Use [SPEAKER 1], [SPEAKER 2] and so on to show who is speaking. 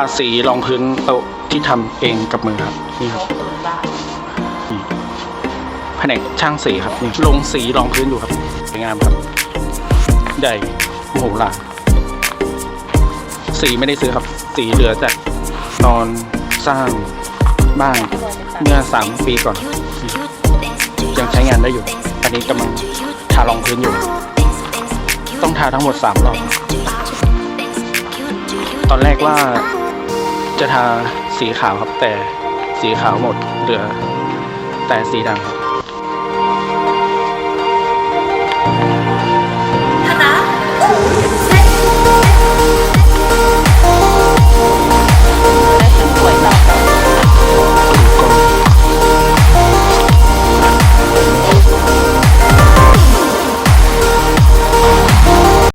[SPEAKER 1] ทาสีรองพื้นโต๊ะที่ทำเองกับมือครับนี่ครับนี่แผนกช่างสีครับนี่ลงสีรองพื้นอยู่ครับสวยงามครับใหญ่โมโหลาสีไม่ได้ซื้อครับ สีเหลือจากตอนสร้างบ้านเมื่อสามปีก่อน ยังใช้งานได้อยู่ ตอนนี้กำลังทารองพื้นอยู่ ต้องทาทั้งหมดสามรอบตอนแรกว่า จะทาสีขาวครับแต่สีขาวหมดเหลือแต่สีดำครับ